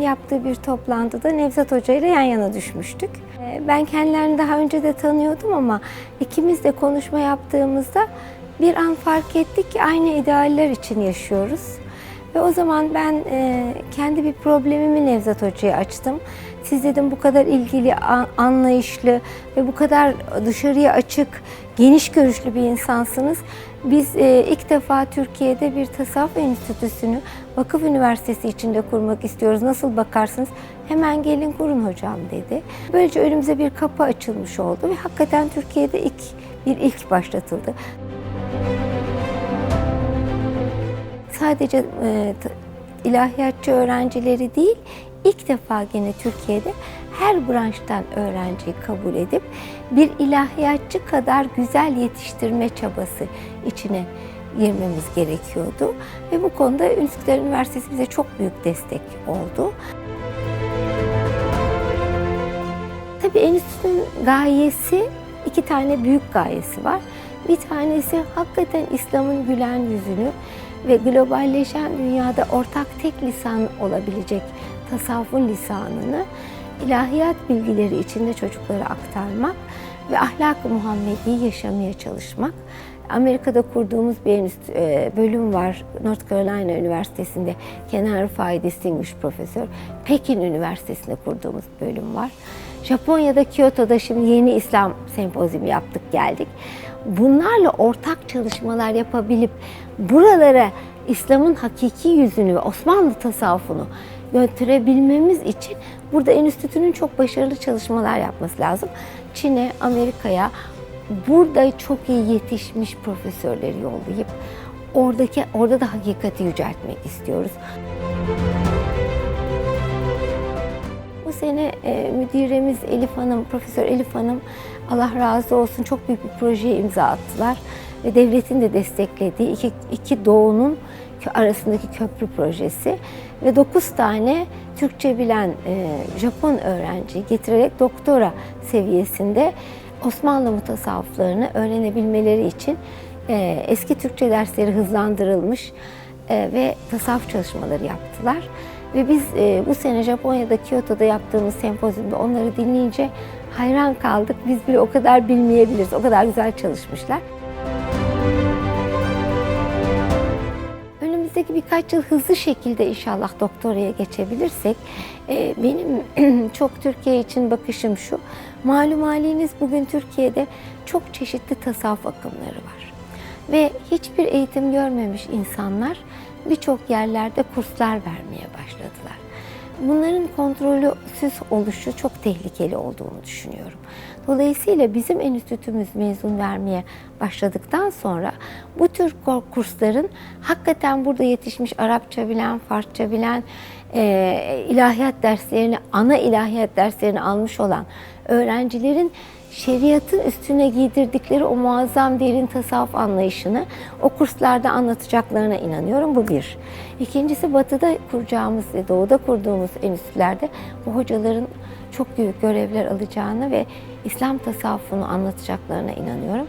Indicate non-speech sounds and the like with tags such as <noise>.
yaptığı bir toplantıda Nevzat Hoca ile yan yana düşmüştük. Ee, Ben kendilerini daha önce de tanıyordum ama ikimiz de konuşma yaptığımızda bir an fark ettik ki aynı idealler için yaşıyoruz. Ve o zaman ben e, kendi bir problemimi Nevzat Hoca'ya açtım. Siz dedim bu kadar ilgili, anlayışlı ve bu kadar dışarıya açık, geniş görüşlü bir insansınız. Biz e, ilk defa Türkiye'de bir tasavvuf enstitüsünü Vakıf Üniversitesi içinde kurmak istiyoruz. Nasıl bakarsınız? Hemen gelin kurun hocam dedi. Böylece önümüze bir kapı açılmış oldu ve hakikaten Türkiye'de ilk bir ilk başlatıldı. sadece e, ilahiyatçı öğrencileri değil, ilk defa gene Türkiye'de her branştan öğrenciyi kabul edip bir ilahiyatçı kadar güzel yetiştirme çabası içine girmemiz gerekiyordu. Ve bu konuda Üsküdar Üniversitesi bize çok büyük destek oldu. Tabii enstitünün gayesi, iki tane büyük gayesi var. Bir tanesi hakikaten İslam'ın gülen yüzünü ve globalleşen dünyada ortak tek lisan olabilecek tasavvufun lisanını ilahiyat bilgileri içinde çocuklara aktarmak ve ahlak-ı Muhammedi'yi yaşamaya çalışmak. Amerika'da kurduğumuz bir e, bölüm var. North Carolina Üniversitesi'nde Kenan Rıfai Distinguished Profesör. Pekin Üniversitesi'nde kurduğumuz bölüm var. Japonya'da Kyoto'da şimdi yeni İslam sempozyumu yaptık geldik. Bunlarla ortak çalışmalar yapabilip buralara İslam'ın hakiki yüzünü ve Osmanlı tasavvufunu götürebilmemiz için burada enstitünün çok başarılı çalışmalar yapması lazım. Çin'e, Amerika'ya burada çok iyi yetişmiş profesörleri yollayıp oradaki orada da hakikati yüceltmek istiyoruz. Bu sene e, müdiremiz Elif Hanım, Profesör Elif Hanım Allah razı olsun çok büyük bir projeye imza attılar. Ve devletin de desteklediği iki, iki doğunun arasındaki köprü projesi ve 9 tane Türkçe bilen e, Japon öğrenci getirerek doktora seviyesinde Osmanlı mutasavvıflarını öğrenebilmeleri için e, eski Türkçe dersleri hızlandırılmış e, ve tasavvuf çalışmaları yaptılar. Ve biz e, bu sene Japonya'da Kyoto'da yaptığımız sempozyumda onları dinleyince hayran kaldık. Biz bile o kadar bilmeyebiliriz. O kadar güzel çalışmışlar. Önümüzdeki birkaç yıl hızlı şekilde inşallah doktoraya geçebilirsek e, benim <clears throat> çok Türkiye için bakışım şu. Malum haliniz bugün Türkiye'de çok çeşitli tasavvuf akımları var. Ve hiçbir eğitim görmemiş insanlar birçok yerlerde kurslar vermeye başladılar. Bunların kontrolsüz oluşu çok tehlikeli olduğunu düşünüyorum. Dolayısıyla bizim enstitümüz mezun vermeye başladıktan sonra bu tür kursların hakikaten burada yetişmiş Arapça bilen, Farsça bilen, e, ilahiyat derslerini, ana ilahiyat derslerini almış olan öğrencilerin şeriatın üstüne giydirdikleri o muazzam derin tasavvuf anlayışını o kurslarda anlatacaklarına inanıyorum. Bu bir. İkincisi batıda kuracağımız ve doğuda kurduğumuz enstitülerde bu hocaların çok büyük görevler alacağını ve İslam tasavvufunu anlatacaklarına inanıyorum.